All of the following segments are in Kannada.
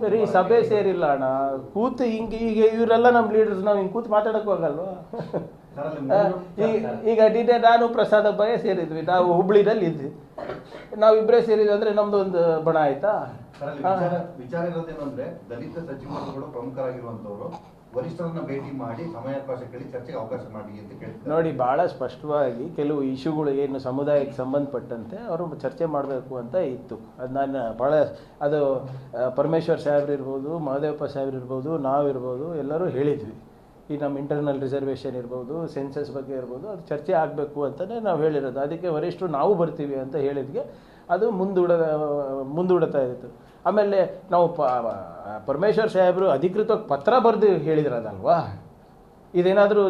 ಸರ್, ಸಭೆ ಸೇರಿಲ್ಲ ಅಣ್ಣ. ಕೂತು ಹಿಂಗೆ ಈಗ ಇವರೆಲ್ಲ ನಮ್ಮ ಲೀಡರ್ಸ್ ನಾವು ಹಿಂಗ್ ಕೂತು ಮಾತಾಡಕ್ ಹೋಗಲ್ವಾ ಈಗ ನಿನ್ನೆ ನಾನು ಪ್ರಸಾದ ಭಯ ಸೇರಿದ್ವಿ. ನಾವು ಹುಬ್ಳಿನಲ್ಲಿ ಇದ್ವಿ. ನಾವಿಬ್ಬರೇ ಸೇರಿದ್ವಿ ಅಂದ್ರೆ ನಮ್ದು ಒಂದು ಬಣ ಆಯ್ತಾ? ವಿಚಾರ ಇರೋದೇನಂದ್ರೆ ದಲಿತ ಸಚಿವರುಗಳು ಪ್ರಮುಖರಾಗಿರುವಂತವರು ವರಿಷ್ಠರನ್ನ ಭೇಟಿ ಮಾಡಿ ಸಮಯಾವಕಾಶ ಕೇಳಿ ಚರ್ಚೆಗೆ ಅವಕಾಶ ಮಾಡಿ ಅಂತ ಕೇಳ್ತಾರೆ. ನೋಡಿ, ಬಹಳ ಸ್ಪಷ್ಟವಾಗಿ ಕೆಲವು ಇಶ್ಯೂಗಳು ಏನು ಸಮುದಾಯಕ್ಕೆ ಸಂಬಂಧಪಟ್ಟಂತೆ ಅವರು ಚರ್ಚೆ ಮಾಡಬೇಕು ಅಂತ ಇತ್ತು. ಅದು ನಾನು ಭಾಳ ಅದು ಪರಮೇಶ್ವರ್ ಸಾಹೇಬ್ರು ಇರ್ಬೋದು, ಮಹದೇವಪ್ಪ ಸಾಹೇಬ್ರು ಇರ್ಬೋದು ನಾವಿರ್ಬೋದು ಎಲ್ಲರೂ ಹೇಳಿದ್ವಿ. ಈ ನಮ್ಮ ಇಂಟರ್ನಲ್ ರಿಸರ್ವೇಷನ್ ಇರ್ಬೋದು ಸೆನ್ಸಸ್ ಬಗ್ಗೆ ಇರ್ಬೋದು, ಅದು ಚರ್ಚೆ ಆಗಬೇಕು ಅಂತಲೇ ನಾವು ಹೇಳಿರೋದು. ಅದಕ್ಕೆ ವರಿಷ್ಠರು ನಾವು ಬರ್ತೀವಿ ಅಂತ ಹೇಳಿದ್ಗೆ ಅದು ಮುಂದೂಡ, ಮುಂದೂಡುತ್ತಾ ಇತ್ತು. ಆಮೇಲೆ ನಾವು ಪ ಪರಮೇಶ್ವರ್ ಸಾಹೇಬರು ಅಧಿಕೃತವಾಗಿ ಪತ್ರ ಬರೆದು ಹೇಳಿದ್ರದಲ್ವಾ ಇದೇನಾದರೂ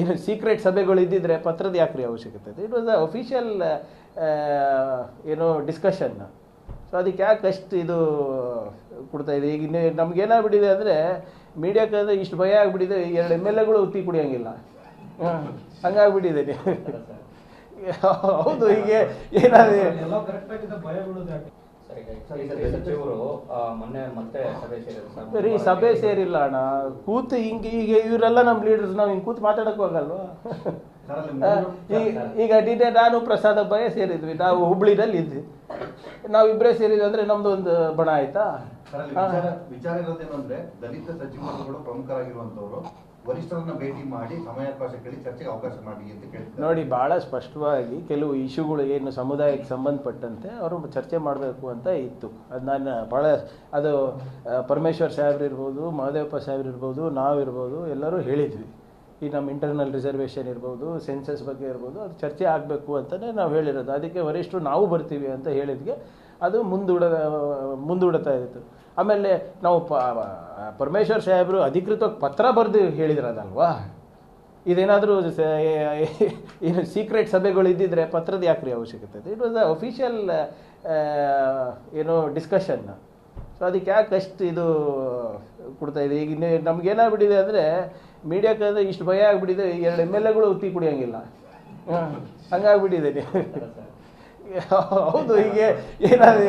ಏನು ಸೀಕ್ರೆಟ್ ಸಭೆಗಳು ಇದ್ದಿದ್ರೆ ಪತ್ರದ ಯಾಕ್ರಿ ಅವಶ್ಯಕತೆ ಇಟ್ ವಾಸ್ ಅ ಅಫಿಷಿಯಲ್ ಏನೋ ಡಿಸ್ಕಷನ್ ಸೊ ಅದಕ್ಕೆ ಯಾಕೆ ಅಷ್ಟು ಇದು ಕೊಡ್ತಾ ಇದೆ ಈಗ ಇನ್ನೇ ನಮ್ಗೇನಾಗ್ಬಿಟ್ಟಿದೆ ಅಂದರೆ ಮೀಡಿಯಾಕ್ಕೆ ಇಷ್ಟು ಭಯ ಆಗಿಬಿಟ್ಟಿದೆ. ಎರಡು ಎಂ ಎಲ್ ಎಗಳು ಉತ್ತಿ ಕುಡಿಯೋಂಗಿಲ್ಲ. ಹಾಂ, ಹಂಗಾಗ್ಬಿಟ್ಟಿದೆ. ನೀವು ಹೌದು ಹೀಗೆ ಏನಾದ್ರೆ ಸರಿ ಕರೆಕ್ಟ್ ಆಗಿದೆ ಭಯ ಬೀಳೋದು ಸರ್, ಈಗ ಈ ಸಚಿವರು ಮೊನ್ನೆ ಮತ್ತೆ ಸಭೆ ಸೇರಿಲ್ಲ ಅಣ್ಣ. ಕೂತು ಹಿಂಗೆ ಈಗ ಇವರೆಲ್ಲ ನಮ್ಮ ಲೀಡರ್ಸ್ ನಾವು ಹಿಂಗೆ ಕೂತು ಮಾತಾಡಕ್ ಹೋಗಲ್ವಾ ಈಗ ನಿನ್ನೆ ನಾನು ಪ್ರಸಾದ ಭಯ ಸೇರಿದ್ವಿ. ನಾವು ಹುಬ್ಳಿನಲ್ಲಿ ಇದ್ವಿ. ನಾವಿಬ್ಬರೇ ಸೇರಿದ್ವಿ ಅಂದ್ರೆ ನಮ್ದು ಒಂದು ಬಣ ಆಯ್ತಾ? ವಿಚಾರ ವಿಚಾರ ಇರೋದೇನು ಅಂದ್ರೆ ದಲಿತ ಸಚಿವರುಗಳು ಪ್ರಮುಖರಾಗಿರುವಂತವರು ವರಿಷ್ಠರನ್ನ ಭೇಟಿ ಮಾಡಿ ಸಮಯಾವಕಾಶ ಕೇಳಿ ಚರ್ಚೆಗೆ ಅವಕಾಶ ಮಾಡಿ ಅಂತ ಕೇಳ್ತಾರೆ ನೋಡಿ, ಬಹಳ ಸ್ಪಷ್ಟವಾಗಿ ಕೆಲವು ಇಶ್ಯೂಗಳು ಏನು ಸಮುದಾಯಕ್ಕೆ ಸಂಬಂಧಪಟ್ಟಂತೆ ಅವರು ಚರ್ಚೆ ಮಾಡಬೇಕು ಅಂತ ಇತ್ತು. ಅದು ನಾನು ಭಾಳ ಅದು ಪರಮೇಶ್ವರ್ ಸಾಹೇಬ್ರು ಇರ್ಬೋದು, ಮಹದೇವಪ್ಪ ಸಾಹೇಬ್ರು ಇರ್ಬೋದು ನಾವಿರ್ಬೋದು ಎಲ್ಲರೂ ಹೇಳಿದ್ವಿ. ಈ ನಮ್ಮ ಇಂಟರ್ನಲ್ ರಿಸರ್ವೇಷನ್ ಇರ್ಬೋದು ಸೆನ್ಸಸ್ ಬಗ್ಗೆ ಇರ್ಬೋದು, ಅದು ಚರ್ಚೆ ಆಗಬೇಕು ಅಂತಲೇ ನಾವು ಹೇಳಿರೋದು. ಅದಕ್ಕೆ ವರಿಷ್ಠರು ನಾವು ಬರ್ತೀವಿ ಅಂತ ಹೇಳಿದ್ಗೆ ಅದು ಮುಂದೂಡ ಮುಂದೂಡುತ್ತಾ ಇತ್ತು. ಆಮೇಲೆ ನಾವು ಪ ಪರಮೇಶ್ವರ್ ಸಾಹೇಬರು ಅಧಿಕೃತವಾಗಿ ಪತ್ರ ಬರೆದು ಹೇಳಿದ್ರದಲ್ವಾ? ಇದೇನಾದರೂ ಏನು ಸೀಕ್ರೆಟ್ ಸಭೆಗಳು ಇದ್ದಿದ್ರೆ ಪತ್ರದ ಯಾಕ್ರಿ ಅವಶ್ಯಕತೆ ಇಟ್ ವಾಸ್ ಅ ಅಫಿಷಿಯಲ್ ಏನು ಡಿಸ್ಕಷನ್ ಸೊ ಅದಕ್ಕೆ ಯಾಕೆ ಅಷ್ಟು ಇದು ಕೊಡ್ತಾ ಇದೆ ಈಗ ಇನ್ನೇ ನಮ್ಗೇನಾಗ್ಬಿಟ್ಟಿದೆ ಅಂದರೆ ಮೀಡಿಯಾಕ್ಕೆ ಅಂದರೆ ಇಷ್ಟು ಭಯ ಆಗಿಬಿಟ್ಟಿದೆ ಎರಡು ಎಂ ಎಲ್ ಎಗಳು ಉತ್ತಿ ಕುಡಿಯೋಂಗಿಲ್ಲ. ಹಾಂ ಹಂಗಾಗ್ಬಿಟ್ಟಿದೆ. ಹೌದು ಹೀಗೆ ಏನಾದ್ರೆ